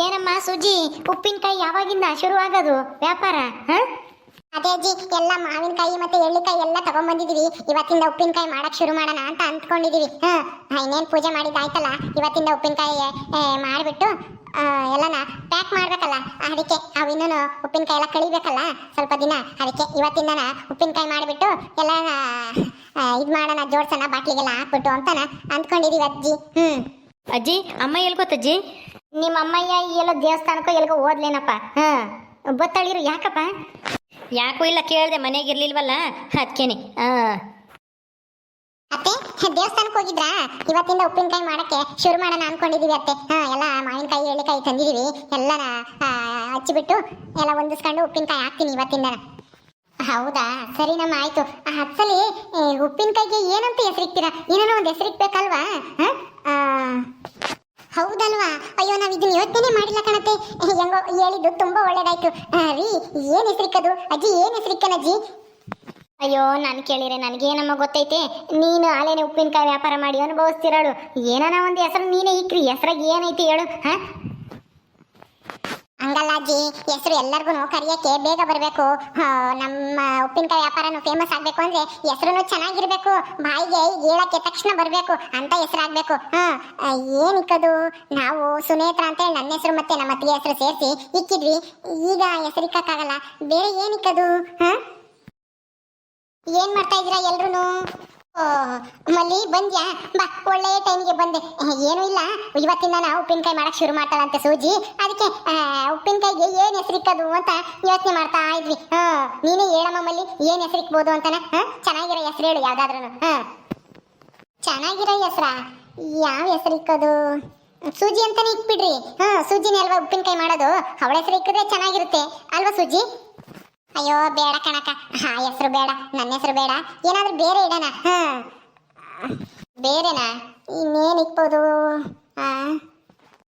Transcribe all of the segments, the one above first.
ಏನಮ್ಮ ಸುಜಿ ಉಪ್ಪಿನಕಾಯಿ ಯಾವಾಗಿಂದ ಶುರು ಆಗೋದು ವ್ಯಾಪಾರ ಹ? ಅದೇ ಅಜ್ಜಿ ಎಲ್ಲ ಮಾವಿನಕಾಯಿ ಮತ್ತೆ ಎಳ್ಳಿಕಾಯಿ ಎಲ್ಲ ತಗೊಂಡ್ಬಂದಿದೀವಿ ಇವತ್ತಿಂದ ಉಪ್ಪಿನಕಾಯಿ ಮಾಡಕ್ ಶುರು ಮಾಡೋಣ ಅಂತ ಅಂದ್ಕೊಂಡಿದೀವಿ ಹಾ ಇನ್ನೇನ್ ಪೂಜೆ ಮಾಡಿದ್ದಾಯ್ತಲ್ಲ? ಇವತ್ತಿಂದ ಉಪ್ಪಿನಕಾಯಿ ಮಾಡಿಬಿಟ್ಟು ಎಲ್ಲನ ಪ್ಯಾಕ್ ಮಾಡ್ಬೇಕಲ್ಲ? ಅದಕ್ಕೆ ಅವು ಇನ್ನೂ ಉಪ್ಪಿನಕಾಯಿ ಎಲ್ಲ ಕಳಿಬೇಕಲ್ಲ? ಸ್ವಲ್ಪ ದಿನ. ಅದಕ್ಕೆ ಇವತ್ತಿಂದನ ಉಪ್ಪಿನಕಾಯಿ ಮಾಡಿಬಿಟ್ಟು ಎಲ್ಲ ಇದು ಮಾಡೋಣ ಜೋಡ್ಸೋಣ ಬಾಟ್ಲಿಗೆಲ್ಲ ಹಾಕ್ಬಿಟ್ಟು ಅಂತನ ಅಂದ್ಕೊಂಡಿದೀವಿ ಅಜ್ಜಿ. ಹ್ಮ್. ಅಜ್ಜಿ ಅಮ್ಮ ಎಲ್ಲಿ ಗೊತ್ತಜ್ಜಿ ನಿಮ್ಮ ಅಮ್ಮಯ್ಯ ಎಲ್ಲ ದೇವಸ್ಥಾನಕ್ಕೂ ಎಲ್ಗೋ ಓದ್ಲೇನಪ್ಪ ಹಾ ಗೊತ್ತಳಿರು ಯಾಕಪ್ಪ? ಯಾಕೂ ಇಲ್ಲ ಕೇಳ್ದೆ ಮನೆಗೆ ಇರ್ಲಿಲ್ವಲ್ಲ ಅದಕ್ಕೇನೆ ಹಾ. ಅತ್ತೆ ದೇವಸ್ಥಾನಕ್ಕೆ ಹೋಗಿದ್ರಾ? ಇವತ್ತಿಂದ ಉಪ್ಪಿನಕಾಯಿ ಮಾಡಕ್ಕೆ ಶುರು ಮಾಡೋಣ ಅನ್ಕೊಂಡಿದೀವಿ ಅತ್ತೆ. ಹಾ ಎಲ್ಲ ಮಾವಿನಕಾಯಿ ಎಳ್ಳಿಕಾಯಿ ತಂದಿದೀವಿ. ಎಲ್ಲನ ಹಚ್ಚಿಬಿಟ್ಟು ಎಲ್ಲ ಹೊಂದಿಸ್ಕೊಂಡು ಉಪ್ಪಿನಕಾಯಿ ಹಾಕ್ತೀನಿ ಇವತ್ತಿಂದ ಹೌದಾ? ಸರಿ ನಮ್ಮ ಆಯ್ತು. ಆ ಹತ್ತಲಿ ಉಪ್ಪಿನಕಾಯಿಗೆ ಏನಂತ ಹೆಸರಿಕ್ತೀರಾ? ಏನೇನೋ ಒಂದು ಹೆಸರಿಕ್ಬೇಕಲ್ವಾ? ಹ? ಹೌದಲ್ವಾ? ಅಯ್ಯೋ, ನಾವು ಇದನ್ನ ಯೋಚನೆ ಮಾಡಿಲ್ಲ ಕಣತೆ. ಹೆಂಗೋ ಹೇಳಿದ್ದು ತುಂಬಾ ಒಳ್ಳೇದಾಯ್ತು. ರೀ, ಏನ್ ಹೆಸರಿಕ್ಕದು ಅಜ್ಜಿ, ಏನ್ ಹೆಸರಿಕ್ಕನಜ್ಜಿ ಅಯ್ಯೋ, ನಾನು ಕೇಳಿರೆ ನನಗೇನಮ್ಮ ಗೊತ್ತೈತೆ? ನೀನು ಆಲೇನೆ ಉಪ್ಪಿನಕಾಯಿ ವ್ಯಾಪಾರ ಮಾಡಿ ಅನುಭವಿಸ್ತಿರಳು. ಏನಾನ ಒಂದು ಹೆಸರು ನೀನೇ ಇಕ್ರಿ. ಹೆಸ್ರಾಗ ಏನೈತಿ ಹೇಳು, ಹಾ? ಹಂಗಲ್ಲ ಹೆಸರು ಎಲ್ಲರಿಗೂ ಕರಿಯಕ್ಕೆ ಬೇಗ ಬರಬೇಕು. ನಮ್ಮ ಉಪ್ಪಿನಕಾಯಿ ವ್ಯಾಪಾರನು ಫೇಮಸ್ ಆಗಬೇಕು ಅಂದ್ರೆ ಹೆಸರು ಚೆನ್ನಾಗಿರ್ಬೇಕು. ಬಾಯಿಗೆ ಹೇಳಕ್ಕೆ ತಕ್ಷಣ ಬರಬೇಕು ಅಂತ ಹೆಸರಾಗಬೇಕು. ಹಾ ಏನಿಕ್ಕದು? ನಾವು ಸುನೇತ್ರ ಅಂತ ನನ್ನ ಹೆಸರು ಮತ್ತೆ ನಮ್ಮ ಅತ್ತಿಗೆ ಹೆಸರು ಸೇರಿಸಿ ಇಕ್ಕಿದ್ವಿ. ಈಗ ಹೆಸರಿಕ್ಕಾಗಲ್ಲ ಬೇರೆ ಏನಿಕ್ಕದು? ಹಾ? ಏನ್ ಮಾಡ್ತಾ ಇದ್ದೀರಾ ಎಲ್ರು ಮಲ್ಲಿ, ಬಂದ್ಯಾ? ಬಾ ಒಳ್ಳೆ ಟೈಮ್ಗೆ ಬಂದೆ. ಏನೂ ಇಲ್ಲ. ಇವತ್ತಿಂದ ನಾವು ಉಪ್ಪಿನಕಾಯಿ ಮಾಡಕ್ ಶುರು ಮಾಡ್ತಾಳಂತೆ ಸೂಜಿ. ಅದಕ್ಕೆ ಉಪ್ಪಿನಕಾಯಿಗೆ ಏನು ಹೆಸರಿಕ್ಕದು ಅಂತ ಯೋಚನೆ ಮಾಡ್ತಾ ಇದ್ವಿ. ಹಾ, ನೀನೇ ಹೇಳಮ್ಮ ಮಲ್ಲಿ, ಏನು ಹೆಸರಿಕ್ಬೋದು ಅಂತಾನೆ. ಹಾ, ಚೆನ್ನಾಗಿರೋ ಹೆಸರು ಹೇಳು ಯಾವ್ದಾದ್ರು ಹಾ. ಚೆನ್ನಾಗಿರೋ ಹೆಸ್ರ? ಯಾವ ಹೆಸರಿಕ್ಕದು ಸೂಜಿ ಅಂತಾನೆ ಇಕ್ಬಿಡ್ರಿ ಹಾ, ಸೂಜಿನೇ ಅಲ್ವಾ ಉಪ್ಪಿನಕಾಯಿ ಮಾಡೋದು? ಅವಳ ಹೆಸರು ಇಕ್ಕಿದ್ರೆ ಚೆನ್ನಾಗಿರುತ್ತೆ. ಅಲ್ವಾ ಸೂಜಿ? ಅಯ್ಯೋ ಬೇಡ ಕಣಕ ಹಾ ಹೆಸರು ಬೇಡ ನನ್ನ ಹೆಸರು ಬೇಡ. ಏನಾದ್ರೂ ಬೇರೆ ಇಡೋಣ ಹ. ಬೇರೆನಾ? ಇನ್ನೇನ್ ಇಕ್ಬೋದು?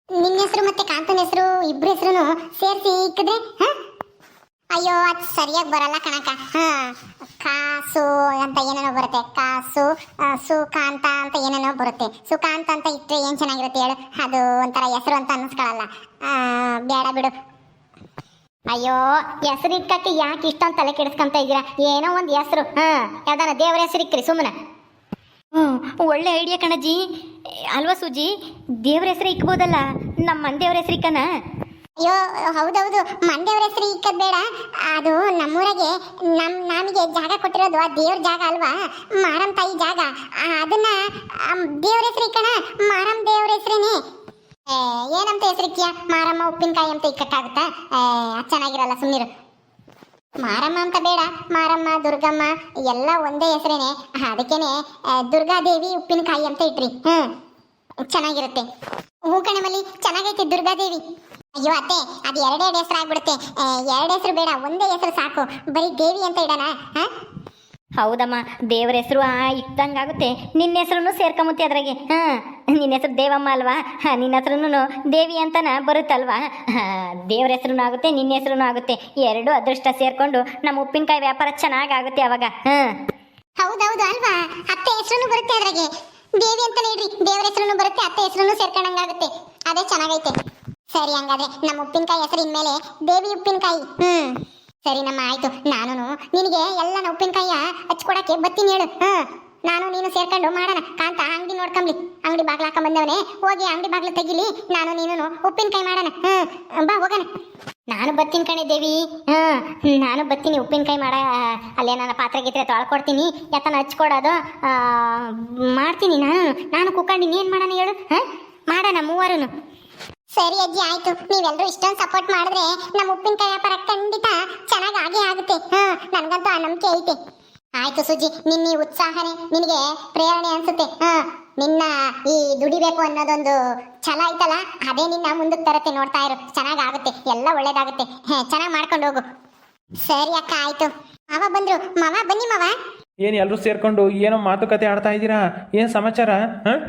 ನಿನ್ನ ಹೆಸರು ಮತ್ತೆ ಕಾಂತನ ಹೆಸರು ಇಬ್ರ ಹೆಸರು ಸೇರಿಸಿ ಇಕ್ಕಿದ್ರೆ ಹಾ? ಅಯ್ಯೋ ಅದು ಸರಿಯಾಗಿ ಬರಲ್ಲ ಕಣಕ ಹಾ. ಕಾಸು ಅಂತ ಏನೇನೋ ಬರುತ್ತೆ. ಕಾಸು ಸುಖಾಂತ ಅಂತ ಏನೇನೋ ಬರುತ್ತೆ. ಸುಕಾಂತ ಅಂತ ಇಟ್ಟರೆ ಏನ್ ಚೆನ್ನಾಗಿರುತ್ತೆ ಹೇಳು? ಅದು ಒಂಥರ ಹೆಸರು ಅಂತ ಅನ್ನಿಸ್ಕೊಳಲ್ಲ ಆ, ಬೇಡ ಬಿಡು. ಅಯ್ಯೋ ಹೆಸರು ಇಕ್ಕಕ್ಕೆ ಯಾಕೆ ಇಷ್ಟೊಂದು ತಲೆ ಕೆಡಿಸ್ಕೊಂತ ಇದ್ದೀರಾ? ಏನೋ ಒಂದು ಹೆಸರು. ಹಾಂ ಯಾವ್ದಾನ ದೇವರ ಹೆಸರು ಇಕ್ಕ್ರಿ ಸುಮ್ಮನೆ ಹ್ಞೂ ಒಳ್ಳೆ ಐಡಿಯಾ ಕಣಜ್ಜಿ ಅಲ್ವಾ ಸೂಜಿ? ದೇವ್ರ ಹೆಸರು ಇಕ್ಬೋದಲ್ಲ ನಮ್ಮ ಮನೆ ದೇವ್ರ ಹೆಸರು ಇಕ್ಕನ? ಅಯ್ಯೋ ಹೌದೌದು ಮಂಡ್ಯವ್ರ ಹೆಸರು ಇಕ್ಕದ್ ಬೇಡ. ಅದು ನಮ್ಮೂರಾಗೆ ನಮ್ ನಮಗೆ ಜಾಗ ಕೊಟ್ಟಿರೋದು ಆ ದೇವ್ರ ಜಾಗ ಅಲ್ವಾ? ಮಾರಂ ತಾಯಿ ಜಾಗ. ಆ, ಅದನ್ನ ದೇವ್ರ ಹೆಸರು ಇಕ್ಕಣ? ಮಾರಂ ದೇವ್ರ ಹೆಸರೇನೆ. ಏನಂತ ಹೆಸರಿಕ್ಕಿಯ? ಮಾರಮ್ಮ ಉಪ್ಪಿನಕಾಯಿ ಅಂತ ಇಕ್ಕಟ್ಟಾಗುತ್ತಾ ಚೆನ್ನಾಗಿರಲ್ಲ ಸುಮ್ಮನಿರು ಮಾರಮ್ಮ ಅಂತ ಬೇಡ, ಮಾರಮ್ಮ, ದುರ್ಗಮ್ಮ, ಎಲ್ಲ ಒಂದೇ ಹೆಸರೇನೆ. ಅದಕ್ಕೇನೆ ದುರ್ಗಾದೇವಿ ಉಪ್ಪಿನಕಾಯಿ ಅಂತ ಇಟ್ರಿ. ಹ್ಮ್, ಚೆನ್ನಾಗಿರುತ್ತೆ. ಹೂ ಕಣಮಲ್ಲಿ, ಚೆನ್ನಾಗೈತೆ ದುರ್ಗಾದೇವಿ. ಅಯ್ಯೋ ಅತ್ತೆ, ಅದು ಎರಡೆರಡು ಹೆಸರು ಆಗ್ಬಿಡುತ್ತೆ ಎರಡು ಹೆಸರು ಬೇಡ, ಒಂದೇ ಹೆಸರು ಸಾಕು. ಬರೀ ದೇವಿ ಅಂತ ಇಡೋಣ, ಹಾ? ಹೌದಮ್ಮ, ದೇವರ ಹೆಸರು ಆ ಇಟ್ಟಂಗಾಗುತ್ತೆ ನಿನ್ನ ಹೆಸರು ಸೇರ್ಕೊಂಬುತ್ತೆ ಅದ್ರಾಗೆ. ಹಾಂ, ನಿನ್ನ ಹೆಸರು ದೇವಮ್ಮ ಅಲ್ವಾ? ಹಾಂ, ನಿನ್ನ ಹೆಸರು ದೇವಿ ಅಂತನ ಬರುತ್ತಲ್ವಾ? ದೇವರ ಹೆಸರು ಆಗುತ್ತೆ, ನಿನ್ನ ಹೆಸರು ಆಗುತ್ತೆ. ಎರಡು ಅದೃಷ್ಟ ಸೇರ್ಕೊಂಡು ನಮ್ಮ ಉಪ್ಪಿನಕಾಯಿ ವ್ಯಾಪಾರ ಚೆನ್ನಾಗಾಗುತ್ತೆ ಅವಾಗ. ಹಾಂ. ಹೌದೌದು ಅಲ್ವಾ? ಅತ್ತೆ ಹೆಸರು ಬರುತ್ತೆ ಅದ್ರಾಗೆ. ದೇವಿ ಅಂತಾನೆ ಇಡ್ರಿ. ದೇವ್ರ ಹೆಸರು ಬರುತ್ತೆ, ಅತ್ತೆ ಹೆಸರು ಸೇರ್ಕೊಂಡಂಗಾಗುತ್ತೆ. ಅದೇ ಚೆನ್ನಾಗೈತೆ. ಸರಿ, ಹಂಗಾದ್ರೆ ನಮ್ಮ ಉಪ್ಪಿನಕಾಯಿ ಹೆಸರು ಇನ್ಮೇಲೆ ದೇವಿ ಉಪ್ಪಿನಕಾಯಿ. ಹ್ಮ್. ಸರಿ ನಮ್ಮ, ಆಯ್ತು. ನಾನು ನಿನಗೆ ಎಲ್ಲ ಉಪ್ಪಿನಕಾಯಿಯ ಹಚ್ಕೊಡಕ್ಕೆ ಬತ್ತೀನಿ ಹೇಳು. ಹಾ. ನಾನು, ನೀನು ಸೇರ್ಕೊಂಡು ಮಾಡೋಣ. ಕಾಂತ, ಅಂಗಡಿ ನೋಡ್ಕೊಂಬ್ಲಿ. ಅಂಗಡಿ ಬಾಗ್ಲ ಹಾಕೊಂಡ್ ಬಂದವನೇ, ಹೋಗಿ ಅಂಗಡಿ ಬಾಗ್ಲ ತೆಗಿಲಿ. ನಾನು ನೀನು ಉಪ್ಪಿನಕಾಯಿ ಮಾಡೋಣ. ಹ್ಮ್ ಬಾ, ಹೋಗೋಣ. ನಾನು ಬತ್ತೀನಿ ಕಣೆ ದೇವಿ. ಹಾಂ. ನಾನು ಬತ್ತೀನಿ ಉಪ್ಪಿನಕಾಯಿ ಮಾಡ, ಅಲ್ಲೇ ನನ್ನ ಪಾತ್ರೆ ಗಿತ್ರೆ ತೊಳ್ಕೊಡ್ತೀನಿ. ಯಾಕನ ಹಚ್ಕೊಡೋದು ಮಾಡ್ತೀನಿ ನಾನು. ನಾನು ಕುಕ್ಕಂಡಿನಿ ಏನು ಮಾಡೋಣ ಹೇಳು? ಹಾಂ? ಮಾಡೋಣ ಮೂವರು ಸರಿ ಅಜ್ಜಿ, ಆಯ್ತು. ನೀವೆಲ್ಲರೂ ಇಷ್ಟೊಂದು ಸಪೋರ್ಟ್ ಮಾಡಿದ್ರೆ ನಮ್ಮ ಉಪ್ಪಿನಕಾಯಿ ವ್ಯಾಪಾರ ಖಂಡಿತ ಚೆನ್ನಾಗಿ ಆಗೇ ಆಗುತ್ತೆ. ಹಾ, ನನಗಂತೂ ಆ ನಂಬಿಕೆ ಐತೆ. ಆಯ್ತು ಸುಜಿ ನಿನ್ನ ಈ ಉತ್ಸಾಹನೆ ನಿನಗೆ ಪ್ರೇರಣೆ ಅನ್ಸುತ್ತೆ. ಹಾ, ನಿನ್ನ ಈ ದುಡಿಬೇಕು ಅನ್ನೋದೊಂದು ಛಲ ಐತಲ್ಲ, ಅದೇ ನಿನ್ನ ಮುಂದಕ್ಕೆ ತರತ್ತೆ ನೋಡ್ತಾ ಇರು. ಚೆನ್ನಾಗಾಗುತ್ತೆ ಎಲ್ಲ ಒಳ್ಳೇದಾಗುತ್ತೆ. ಚೆನ್ನಾಗಿ ಮಾಡ್ಕೊಂಡು ಹೋಗು. ಸರಿ ಅಕ್ಕ, ಆಯ್ತು. ಮಾವ ಬಂದ್ರು. ಮಾವ, ಬನ್ನಿ ಮಾವ. ಏನು ಎಲ್ಲರೂ ಸೇರ್ಕೊಂಡು ಏನೋ ಮಾತುಕತೆ ಆಡ್ತಾ ಇದ್ದೀರಾ? ಏನು ಸಮಾಚಾರ? ಹಾಂ?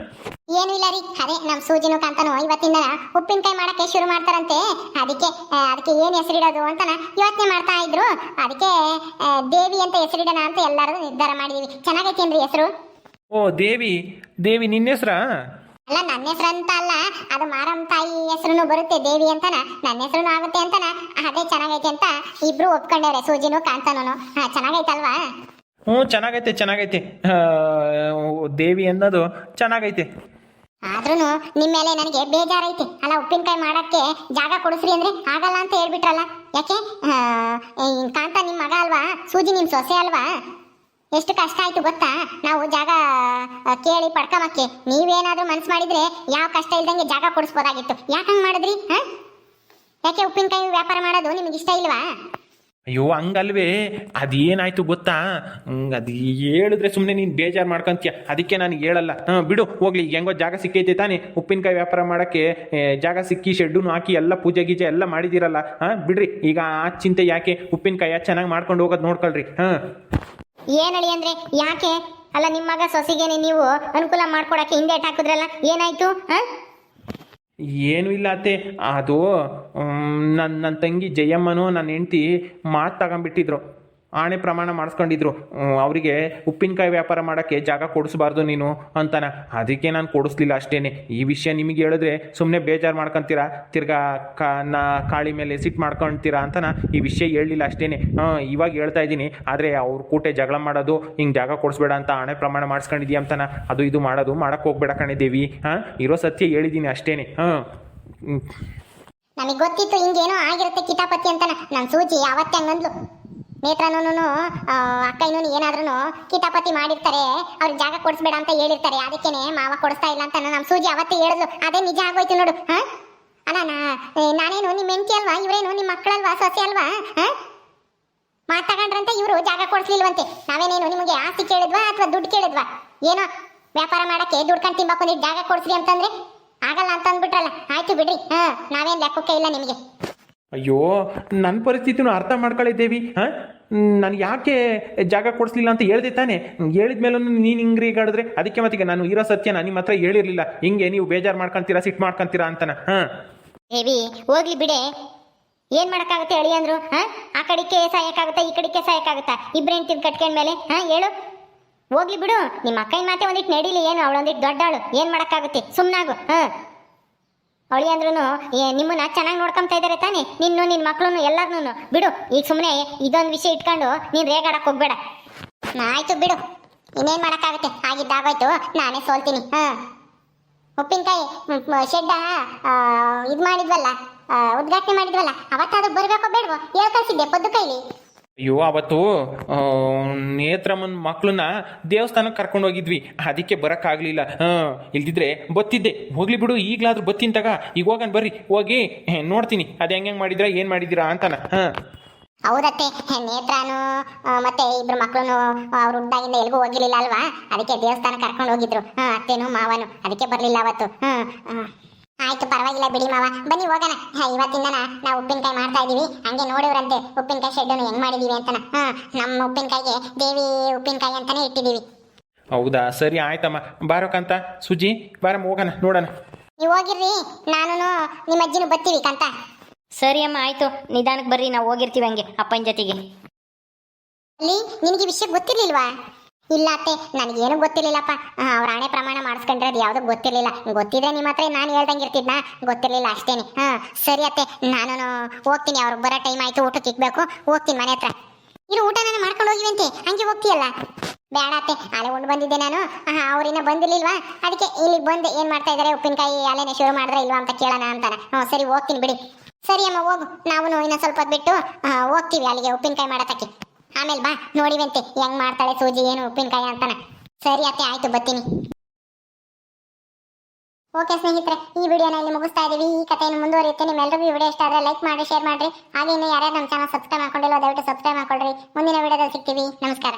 ಇಲ್ಲ ರೀ. ಅದೇ ನಮ್ಮ ಸೂಜಿನೂ ಕಾಂತನು ಇವತ್ತಿಂದ ಉಪ್ಪಿನಕಾಯಿ ಮಾಡಕ್ಕೆ ಶುರು ಮಾಡ್ತಾರಂತೆ. ಅದಕ್ಕೆ ಅದಕ್ಕೆ ಏನು ಹೆಸರಿಡೋದು ಅಂತ ಯೋಚನೆ ಮಾಡ್ತಾ ಇದ್ರು. ಅದಕ್ಕೆ ದೇವಿ ಅಂತ ಹೆಸರಿಡೋಣ ಅಂತ ಎಲ್ಲರೂ ನಿರ್ಧಾರ ಮಾಡಿದೀವಿ. ಚೆನ್ನಾಗೈತೇನ್ರಿ ಹೆಸರು? ಓ ದೇವಿ ದೇವಿ ನಿನ್ನ ಹೆಸರ? ಅಲ್ಲ ನನ್ನ ಹೆಸರು ಅಂತ ಅಲ್ಲ ಅದು ಮಾರಮ್ಮ ತಾಯಿ ಹೆಸರು ಬರುತ್ತೆ ದೇವಿ ಅಂತನ. ನನ್ನ ಹೆಸರು ಆಗುತ್ತೆ ಅಂತನ. ಅದೇ ಚೆನ್ನಾಗೈತೆ ಅಂತ ಇಬ್ರು ಒಪ್ಕೊಂಡವ್ರೆ ಸೂಜಿನೂ ಕಾಂತನೂ ಹಾ ಚೆನ್ನಾಗೈತಲ್ವಾ? ಹ್ಞೂ ಚೆನ್ನಾಗೈತೆ ಚೆನ್ನಾಗೈತೆ. ದೇವಿ ಅನ್ನೋದು ಚೆನ್ನಾಗೈತೆ. ಆದ್ರೂ ನಿಮ್ಮ ಮೇಲೆ ನನಗೆ ಬೇಜಾರೈತೆ. ಅಲ್ಲ, ಉಪ್ಪಿನಕಾಯಿ ಮಾಡಕ್ಕೆ ಜಾಗ ಕೊಡಿಸ್ರಿ ಅಂದ್ರೆ ಆಗಲ್ಲ ಅಂತ ಹೇಳ್ಬಿಟ್ರಲ್ಲ. ಯಾಕೆ? ಕಾಂತ ನಿಮ್ಮ ಮಗ ಅಲ್ವಾ? ಸೂಜಿ ನಿಮ್ಮ ಸೊಸೆ ಅಲ್ವಾ? ಎಷ್ಟು ಕಷ್ಟ ಆಯ್ತು ಗೊತ್ತಾ? ನಾವು ಜಾಗ ಕೇಳಿ ಪಡ್ಕೊಂಬಕ್ಕೆ ನೀವೇನಾದ್ರೂ ಮನ್ಸು ಮಾಡಿದ್ರೆ ಯಾವ ಕಷ್ಟ ಇಲ್ದಂಗೆ ಜಾಗ ಕೊಡಿಸ್ಬೋದಾಗಿತ್ತು. ಯಾಕೆ ಹಂಗೆ ಮಾಡಿದ್ರಿ, ಹಾ? ಯಾಕೆ ಉಪ್ಪಿನಕಾಯಿ ವ್ಯಾಪಾರ ಮಾಡೋದು ನಿಮ್ಗೆ ಇಷ್ಟ ಇಲ್ವಾ? ಅಯ್ಯೋ, ಹಂಗಲ್ವೇ? ಅದೇನಾಯ್ತು ಗೊತ್ತಾ? ಹಂಗ ಅದು ಹೇಳಿದ್ರೆ ಸುಮ್ಮನೆ ನೀನು ಬೇಜಾರು ಮಾಡ್ಕೊಂತೀಯ. ಅದಕ್ಕೆ ನಾನು ಹೇಳಲ್ಲ. ಹಾಂ, ಬಿಡು, ಹೋಗ್ಲಿ. ಹೆಂಗೋ ಜಾಗ ಸಿಕ್ಕೈತೆ ತಾನೇ. ಉಪ್ಪಿನಕಾಯಿ ವ್ಯಾಪಾರ ಮಾಡೋಕ್ಕೆ ಜಾಗ ಸಿಕ್ಕಿ ಶೆಡ್ಡು ಹಾಕಿ, ಎಲ್ಲ ಪೂಜೆ ಗೀಜೆ ಎಲ್ಲ ಮಾಡಿದಿರಲ್ಲ. ಹಾಂ, ಬಿಡ್ರಿ. ಈಗ ಆ ಚಿಂತೆ ಯಾಕೆ? ಉಪ್ಪಿನಕಾಯಿ ಚೆನ್ನಾಗಿ ಮಾಡ್ಕೊಂಡು ಹೋಗೋದು ನೋಡ್ಕೊಳ್ರಿ. ಹಾಂ. ಏನಳಿ ಅಂದ್ರೆ? ಯಾಕೆ? ಅಲ್ಲ ನಿಮ್ಮ ಮಗ ಸೊಸೆಗೇನೆ ನೀವು ಅನುಕೂಲ ಮಾಡ್ಕೊಡಕ್ಕೆ ಹಿಂದೇಟ್ ಹಾಕಿದ್ರಲ್ಲ? ಏನಾಯ್ತು? ಹಾ? ಏನೂ ಇಲ್ಲ ಅತ್ತೆ. ಅದು ನನ್ನ ನನ್ನ ತಂಗಿ ಜಯಮ್ಮನೋ ನನ್ನ ಹೆಂಡ್ತಿ ಮಾತು ತಗೊಂಬಿಟ್ಟಿದ್ರು ಆಣೆ ಪ್ರಮಾಣ ಮಾಡಿಸ್ಕೊಂಡಿದ್ರು. ಅವರಿಗೆ ಉಪ್ಪಿನಕಾಯಿ ವ್ಯಾಪಾರ ಮಾಡೋಕ್ಕೆ ಜಾಗ ಕೊಡಿಸ್ಬಾರ್ದು ನೀನು ಅಂತಾನೆ. ಅದಕ್ಕೆ ನಾನು ಕೊಡಿಸ್ಲಿಲ್ಲ ಅಷ್ಟೇ ಈ ವಿಷಯ ನಿಮಗೆ ಹೇಳಿದ್ರೆ ಸುಮ್ಮನೆ ಬೇಜಾರು ಮಾಡ್ಕೊತೀರಾ? ತಿರ್ಗಾ ಕಾ, ನಾ ಕಾಳಿ ಮೇಲೆ ಸಿಟ್ಟು ಮಾಡ್ಕೊತೀರಾ ಅಂತಾನೆ? ಈ ವಿಷಯ ಹೇಳಲಿಲ್ಲ ಅಷ್ಟೇ ಇವಾಗ ಹೇಳ್ತಾ ಇದ್ದೀನಿ. ಆದರೆ ಅವ್ರ ಕೂಟೆ ಜಗಳ ಮಾಡೋದು, ಹಿಂಗೆ ಜಾಗ ಕೊಡಿಸ್ಬೇಡ ಅಂತ ಆಣೆ ಪ್ರಮಾಣ ಮಾಡಿಸ್ಕೊಂಡಿದ್ದೀಯ ಅಂತಾನೆ? ಅದು ಇದು ಮಾಡೋದು ಮಾಡಕ್ಕೆ ಹೋಗ್ಬೇಡ ಕಣೆ ದೇವಿ ಹಾಂ, ಇರೋ ಸತ್ಯ ಹೇಳಿದ್ದೀನಿ ಅಷ್ಟೇ ಹಾಂ ನಮಗೆ ಗೊತ್ತಿತ್ತು ಹಿಂಗೇನೋ ಆಗಿರುತ್ತೆ ಕಿತಾಪತಿ ಅಂತ ನನ್ನ ಸೂಜಿ ಯಾವತ್ತೇ ಹಂಗಂದ್ಲು. ನೇತ್ರನೂ ಅಕ್ಕಯ್ಯನೂ ಏನಾದ್ರೂ ಕಿತಾಪತಿ ಮಾಡಿರ್ತಾರೆ, ಅವ್ರಿಗೆ ಜಾಗ ಕೊಡಿಸ್ಬೇಡ ಅಂತ ಹೇಳಿರ್ತಾರೆ, ಅದಕ್ಕೇನೆ ಮಾವ ಕೊಡಿಸ್ತಾ ಇಲ್ಲ ಅಂತ ನಮ್ಮ ಸೂಜಿ ಅವತ್ತೇ ಹೇಳಿದ್ಲು. ಅದೇ ನಿಜ ಆಗೋಯ್ತು ನೋಡು, ಹಾ? ಅಲ್ಲ ನಾನೇನು ನಿಮ್ಮ ಹೆಂಡತಿ ಅಲ್ವಾ? ಇವರೇನು ನಿಮ್ಮ ಮಕ್ಕಳಲ್ವಾ, ಸೊಸೆ ಅಲ್ವಾ? ಹಾ? ಇವರು ಜಾಗ ಕೊಡಿಸ್ಲಿಲ್ವಂತೆ. ನಾವೇನೇನು ನಿಮಗೆ ಆಸ್ತಿ ಕೇಳಿದ್ವಾ ಅಥವಾ ದುಡ್ಡು ಕೇಳಿದ್ವಾ? ಏನೋ ವ್ಯಾಪಾರ ಮಾಡಕ್ಕೆ ದುಡ್ಕೊಂಡು ತಿಂಬಾಕೊಂಡಿ ಜಾಗ ಕೊಡಿಸ್ರಿ ಅಂತಂದ್ರೆ ಆಗಲ್ಲ ಅಂತ ಅಂದ್ಬಿಟ್ರಲ್ಲ ಆಯ್ತು ಬಿಡ್ರಿ, ಹಾ, ನಾವೇನ್ ಲೆಕ್ಕಕ್ಕೆ ಇಲ್ಲ ನಿಮಗೆ. ಅಯ್ಯೋ ನನ್ನ ಪರಿಸ್ಥಿತಿನೂ ಅರ್ಥ ಮಾಡ್ಕೊಳ್ಳಿ ದೇವಿ ಹಾಂ? ನಾನು ಯಾಕೆ ಜಾಗ ಕೊಡಿಸ್ಲಿಲ್ಲ ಅಂತ ಹೇಳಿದೆ ತಾನೆ. ಹೇಳಿದ ಮೇಲೂ ನೀನು ಹಿಂಗೆ ಈಗಾಡಿದ್ರೆ ಅದಕ್ಕೆ ಮತ್ತೀಗ ನಾನು ಇರೋ ಸತ್ಯನ ನಿಮ್ಮ ಹತ್ರ ಹೇಳಿರಲಿಲ್ಲ. ಹಿಂಗೆ ನೀವು ಬೇಜಾರು ಮಾಡ್ಕೊಂತೀರಾ ಸಿಟ್ಟು ಮಾಡ್ಕೊಂತೀರಾ ಅಂತನ. ಹಾಂ. ದೇವಿ, ಹೋಗ್ಲಿ ಬಿಡೆ. ಏನ್ ಮಾಡಕ್ಕಾಗುತ್ತೆ ಅಳಿ ಅಂದ್ರು? ಹಾ? ಆ ಕಡಿಕೆ ಸಾಯಕ್ಕಾಗುತ್ತಾ, ಈ ಕಡೆಗೆ ಸಾಯಕ್ಕಾಗುತ್ತಾ? ಇಬ್ಬರು ಹೆಂಡ್ತಿನ ಕಟ್ಕೊಂಡ್ ಮೇಲೆ? ಹಾ, ಹೇಳು. ಹೋಗ್ಲಿ ಬಿಡು. ನಿಮ್ಮ ಅಕ್ಕನ ಮಾತೆ ಒಂದಿಟ್ಟು ನಡೀಲಿ ಏನು ಅವಳೊಂದಿಟ್ಟು ದೊಡ್ಡಾಳು. ಏನ್ ಮಾಡಕ್ಕಾಗುತ್ತೆ? ಸುಮ್ಮನಾಗು ಹಾ. ಅವಳಿ ಅಂದ್ರೂ ನಿಮ್ಮನ್ನ ಚೆನ್ನಾಗಿ ನೋಡ್ಕೊಂತಾ ಇದ್ದಾರೆ ತಾನೇ, ನಿನ್ನು ನಿನ್ನ ಮಕ್ಕಳನ್ನು ಎಲ್ಲರನ್ನೂ. ಬಿಡು, ಈಗ ಸುಮ್ಮನೆ ಇದೊಂದು ವಿಷಯ ಇಟ್ಕೊಂಡು ನೀನ್ ರೇಗಾಡಕ್ಕೆ ಹೋಗ್ಬೇಡ. ಆಯ್ತು, ಬಿಡು. ಇನ್ನೇನ್ ಮಾಡೋಕ್ಕಾಗುತ್ತೆ? ಆಗಿದ್ದಾಗೋಯ್ತು. ನಾನೇ ಸೋಲ್ತೀನಿ. ಹಾ. ಉಪ್ಪಿನಕಾಯಿ ಶೆಡ್ಡ ಇದು ಮಾಡಿದ್ವಲ್ಲ ಉದ್ಘಾಟನೆ ಮಾಡಿದ್ವಲ್ಲ, ಅವತ್ತಾದ್ರೂ ಬರಬೇಕೋ ಬೇಡವೋ? ಹೇಳ್ಕಳ್ಸಿದ್ದೆ ಪದ್ದು ಕೈಲಿ ಅಯ್ಯೋ, ಅವತ್ತು ನೇತ್ರಮ್ಮನ ಮಕ್ಕಳನ್ನ ದೇವಸ್ಥಾನಕ್ಕೆ ಕರ್ಕೊಂಡು ಹೋಗಿದ್ವಿ. ಅದಕ್ಕೆ ಬರೋಕ್ಕಾಗಲಿಲ್ಲ. ಹಾಂ ಇಲ್ದಿದ್ರೆ ಬತ್ತಿದ್ದೆ. ಹೋಗ್ಲಿ ಬಿಡು ಈಗಲಾದ್ರೂ ಬತ್ತಿನ ತಗ ಈಗ ಹೋಗನ್ ಬರ್ರಿ. ಹೋಗಿ ಹೇ, ನೋಡ್ತೀನಿ. ಅದು ಹೆಂಗೆ ಮಾಡಿದ್ರಾ ಏನು ಮಾಡಿದ್ದೀರಾ ಅಂತಾನ. ಹಾಂ. ಹೌದತ್ತೆ. ನೇತ್ರಾನು ಮತ್ತೆ ಇಬ್ರು ಮಕ್ಕಳು ಅವ್ರ ಹುಟ್ಟಾಗಿಂದ ಎಲ್ಗೂ ಹೋಗಿರ್ಲಿಲ್ಲ ಅಲ್ವಾ? ಅದಕ್ಕೆ ದೇವಸ್ಥಾನ ಕರ್ಕೊಂಡು ಹೋಗಿದ್ರು. ಹಾ ಅತ್ತೇನು ಮಾವನು. ಅದಕ್ಕೆ ಬರಲಿಲ್ಲ ಅವತ್ತು. ಹ್ಮ್. ಆಯ್ತು ಪರವಾಗಿಲ್ಲ ಬಿಡಿ ಮಾವ. ಬನ್ನಿ ಹೋಗೋಣ. ಹಾ, ಇವತ್ತಿಂದ ನಾವು ಉಪ್ಪಿನಕಾಯಿ ಮಾಡ್ತಾ ಇದೀವಿ. ಹಂಗೆ ನೋಡಿವ್ರಂತೆ ಉಪ್ಪಿನಕಾಯಿ ಶೆಡ್ಡನ್ನು ಹೆಂಗ್ ಮಾಡಿದೀವಿ ಅಂತನ. ಹಾ ನಮ್ಮ ಉಪ್ಪಿನಕಾಯಿಗೆ ದೇವಿ ಉಪ್ಪಿನಕಾಯಿ ಅಂತಾನೆ ಇಟ್ಟಿದೀವಿ. ಹೌದಾ? ಸರಿ ಆಯ್ತಮ್ಮ. ಬಾರೋಕಂತ. ಸುಜಿ ಬಾರ ಹೋಗೋಣ ನೋಡೋಣ. ನೀವು ಹೋಗಿರ್ರಿ. ನಾನು ನಿಮ್ಮ ಅಜ್ಜಿನೂ ಬರ್ತೀವಿ ಕಂತ. ಸರಿ ಅಮ್ಮ ಆಯ್ತು. ನಿಧಾನಕ್ಕೆ ಬರ್ರಿ ನಾವು ಹೋಗಿರ್ತೀವಿ ಹಂಗೆ ಅಪ್ಪನ ಜೊತೆಗೆ. ಅಲ್ಲಿ ನಿನಗೆ ವಿಷಯ ಗೊತ್ತಿರ್ಲಿಲ್ವಾ? ಇಲ್ಲ ಅತ್ತೆ, ನನಗೇನು ಗೊತ್ತಿರ್ಲಿಲ್ಲಪ್ಪ. ಅವ್ರ ಹಣೆ ಪ್ರಮಾಣ ಮಾಡಿಸ್ಕೊಂಡ್ರೆ ಅದು ಯಾವುದೋ ಗೊತ್ತಿರಲಿಲ್ಲ. ಗೊತ್ತಿದ್ರೆ ನಿಮ್ಮ ಹತ್ರ ನಾನು ಹೇಳ್ದಂಗೆ ಇರ್ತಿದ್ನ? ಗೊತ್ತಿರಲಿಲ್ಲ ಅಷ್ಟೇನೆ. ಹಾ, ಸರಿ ಅತ್ತೆ ನಾನು ಹೋಗ್ತೀನಿ. ಅವ್ರಿಗೆ ಬರೋ ಟೈಮ್ ಆಯ್ತು, ಊಟಕ್ಕೆ ಇಕ್ಬೇಕು. ಹೋಗ್ತೀನಿ ಮನೆ ಹತ್ರ. ಇರು, ಊಟ ನಾನು ಮಾಡ್ಕೊಂಡು ಹೋಗಿವಂತೆ. ಹಂಗೆ ಹೋಗ್ತೀಯಲ್ಲ? ಬೇಡ ಅತ್ತೆ ಅಲೆ ಉಂಡು ಬಂದಿದ್ದೆ ನಾನು. ಅವ್ರಿನ್ನ ಬಂದಿರ್ಲಿಲ್ವಾ? ಅದಕ್ಕೆ ಇಲ್ಲಿಗೆ ಬಂದು ಏನು ಮಾಡ್ತಾ ಇದ್ದಾರೆ ಉಪ್ಪಿನಕಾಯಿ ಅಲೆನೆ ಶುರು ಮಾಡಿದ್ರೆ ಇಲ್ವಾ ಅಂತ ಕೇಳೋಣ ಅಂತಾನೆ. ಹ್ಞೂ ಸರಿ, ಹೋಗ್ತೀನಿ ಬಿಡಿ. ಸರಿ ಅಮ್ಮ, ಹೋಗು. ನಾವು ಇನ್ನ ಸ್ವಲ್ಪ ಹೊತ್ತು ಬಿಟ್ಟು ಹೋಗ್ತೀವಿ ಅಲ್ಲಿಗೆ ಉಪ್ಪಿನಕಾಯಿ ಮಾಡತಕ್ಕೆ ಆಮೇಲೆ ಬಾ ನೋಡಿವಂತೆ ಹೆಂಗ್ ಮಾಡ್ತಾಳೆ ಸೂಜಿ, ಏನು ಉಪ್ಪಿನಕಾಯಿ ಅಂತಾನ. ಸರಿ ಅತ್ತೆ, ಆಯ್ತು, ಬರ್ತೀನಿ. ಓಕೆ ಸ್ನೇಹಿತರೆ, ಈ ವಿಡಿಯೋನ ಇಲ್ಲಿ ಮುಗಿಸ್ತಾ ಇದೀವಿ. ಈ ಕಥೆಯನ್ನು ಮುಂದುವರಿಯುತ್ತೆ. ನಿಮ್ಮೆಲ್ಲರಿಗೂ ವಿಡಿಯೋ ಇಷ್ಟ ಆದರೆ ಲೈಕ್ ಮಾಡಿ ಶೇರ್ ಮಾಡ್ರಿ. ಹಾಗೆ ಇನ್ನು ಯಾರ್ಯಾರು ನಮ್ಮ ಚಾನಲ್ ಸಬ್ಸ್ಕ್ರೈಬ್ ಮಾಡ್ಕೊಂಡಿಲ್ಲ ದಯವಿಟ್ಟು ಸಬ್ಸ್ಕ್ರೈಬ್ ಮಾಡ್ಕೊಳ್ರಿ. ಮುಂದಿನ ವಿಡಿಯೋದಲ್ಲಿ ಸಿಗ್ತೀವಿ. ನಮಸ್ಕಾರ.